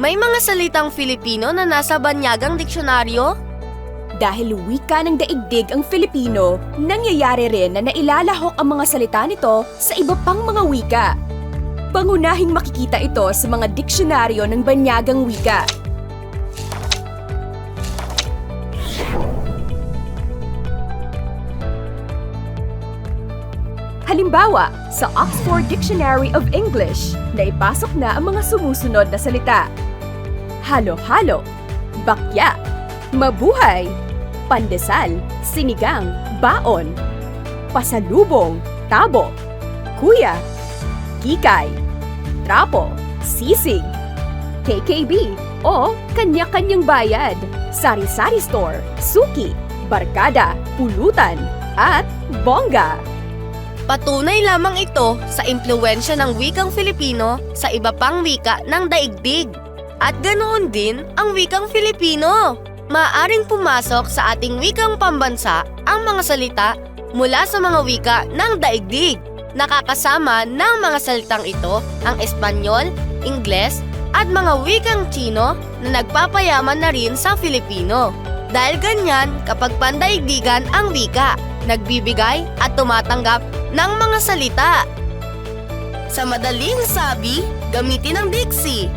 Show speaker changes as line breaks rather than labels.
May mga salitang Filipino na nasa banyagang diksyonaryo?
Dahil wika ng daigdig ang Filipino, nangyayari rin na nailalahok ang mga salita nito sa iba pang mga wika. Pangunahing makikita ito sa mga diksyonaryo ng banyagang wika. Halimbawa, sa Oxford Dictionary of English, naipasok na ang mga sumusunod na salita. Halo-halo, bakya, mabuhay, pandesal, sinigang, baon, pasalubong, tabo, kuya, kikay, trapo, sisig, KKB o kanya-kanyang bayad, sari-sari store, suki, barkada, pulutan, at bongga.
Patunay lamang ito sa impluensya ng wikang Filipino sa iba pang wika ng daigdig. At ganoon din ang wikang Filipino. Maaring pumasok sa ating wikang pambansa ang mga salita mula sa mga wika ng daigdig. Nakakasama ng mga salitang ito ang Espanyol, Ingles, at mga wikang Chino na nagpapayaman na rin sa Filipino. Dahil ganyan, kapag pandaigdigan ang wika, nagbibigay at tumatanggap ng mga salita. Sa madaling sabi, gamitin ang Dixie.